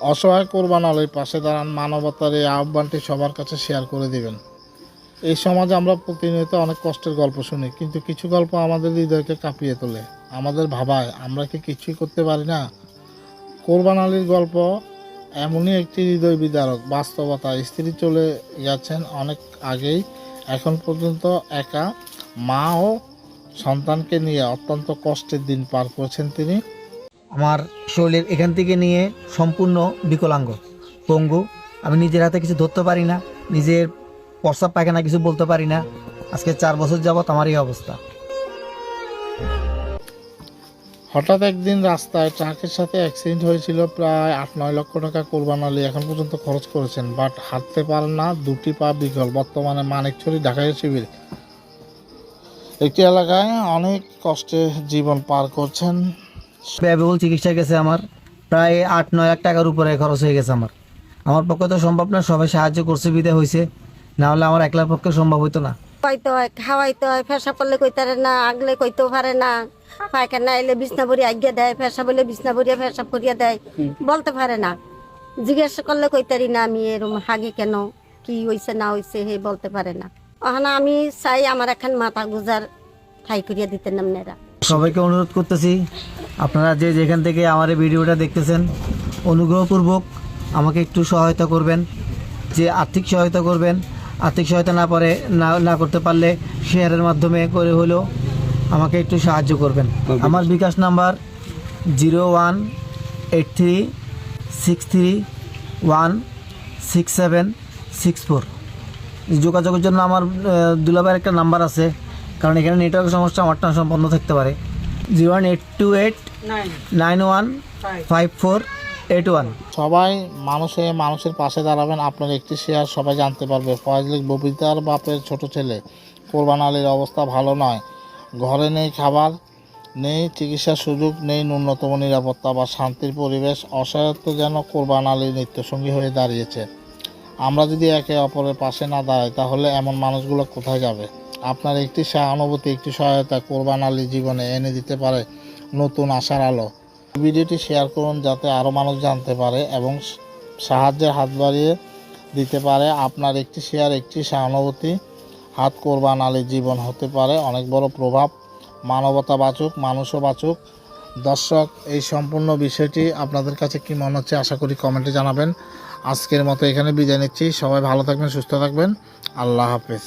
অসহায় কোরবান পাশে দাঁড়ান মানবতার এই আহ্বানটি সবার কাছে শেয়ার করে দিবেন। এই সমাজে আমরা প্রতিনিয়ত অনেক কষ্টের গল্প শুনি, কিন্তু কিছু গল্প আমাদের হৃদয়কে কাঁপিয়ে তোলে। আমাদের ভাবায়, আমরা কি কিছুই করতে পারি না? কোরবান আলীর গল্প এমনই একটি হৃদয় বিদারক, বাস্তবতা। স্ত্রী চলে গেছেন অনেক আগেই, এখন পর্যন্ত একা মা ও সন্তানকে নিয়ে অত্যন্ত কষ্টের দিন পার করেছেন তিনি। আমার শরীরের এখান থেকে নিয়ে সম্পূর্ণ বিকলাঙ্গ। পঙ্গু, আমি নিজের হাতে কিছু ধরতে পারি না, নিজের প্রস্রাব পায়খানা কিছু বলতে পারি না। আজকে চার বছর যাবত আমার এই অবস্থা। হঠাৎ একদিন রাস্তায় ট্রাকের সাথে অ্যাক্সিডেন্ট হয়েছিল প্রায় আট, নয় লক্ষ টাকা কোরবান আলী। এখন পর্যন্ত খরচ করেছেন বাট হাঁটতে পারেন না, দুটি পা বিকল। বর্তমানে মানিকছড়ি ঢাকায় শিবির। একটি এলাকায় অনেক কষ্টে জীবন পার করছেন ব্যয়বহুল চিকিৎসা গেছে আমার। প্রায় আট, নয় লাখ টাকার উপরে খরচ হয়ে গেছে আমার। আমার পক্ষে তো সম্ভব না, সবাই সাহায্য করছে, বিদে হয়েছে না হলে আমার একলার পক্ষে সম্ভব হতো না। করিয়া দেয় বলতে পারে না। জিজ্ঞাসা করলে আমি কেন, কি হইছে, না হইছে, হে বলতে পারে না। আমি চাই আমার এখন মাথা গুজার ঠাই করিয়া দিতেন আপনারা। সবাইকে অনুরোধ করতেছি আপনারা যে যেখান থেকে আমার এই ভিডিওটা দেখতেছেন অনুগ্রহপূর্বক আমাকে একটু সহায়তা করবেন যে আর্থিক সহায়তা করবেন আর্থিক সহায়তা না পারে না না করতে পারলে শেয়ারের মাধ্যমে করে হলেও আমাকে একটু সাহায্য করবেন। আমার bKash number zero one eight three six three one six seven six four. যোগাযোগের জন্য আমার দুলাভাইয়ের একটা নাম্বার আছে। কারণ এখানে নেটওয়ার্ক সমস্যা আমার টান বন্ধ থাকতে পারে। Zero one eight two eight nine one five four eight one সবাই মানুষে মানুষের পাশে দাঁড়াবেন, আপনার একটি শেয়ার সবাই জানতে পারবে। ফয়জলিক ববিতার বাপের ছোট ছেলে। কোরবান আলীর অবস্থা ভালো নয়। ঘরে নেই খাবার, নেই চিকিৎসার সুযোগ, নেই ন্যূনতম নিরাপত্তা বা শান্তির পরিবেশ। অসহায়ত্ব যেন কোরবান আলীর নিত্যসঙ্গী হয়ে দাঁড়িয়েছে। আমরা যদি একে অপরের পাশে না দাঁড়াই, তাহলে এমন মানুষগুলো কোথায় যাবে? আপনার একটি সহানুভূতি একটি সহায়তা কোরবান আলী জীবনে এনে দিতে পারে নতুন আশার আলো। ভিডিওটি শেয়ার করুন যাতে আরও মানুষ জানতে পারে এবং সাহায্যের হাত বাড়িয়ে দিতে পারে আপনার একটি শেয়ার, একটি সহানুভূতি হাত কোরবান আলীর জীবন হতে পারে অনেক বড় প্রভাব। মানবতা বাঁচুক, মানুষও বাঁচুক। দর্শক, এই সম্পূর্ণ বিষয়টি আপনাদের কাছে কি মনে হচ্ছে আশা করি কমেন্টে জানাবেন। আজকের মতো এখানে বিদায় নিচ্ছি। সবাই ভালো থাকবেন, সুস্থ থাকবেন। আল্লাহ হাফেজ।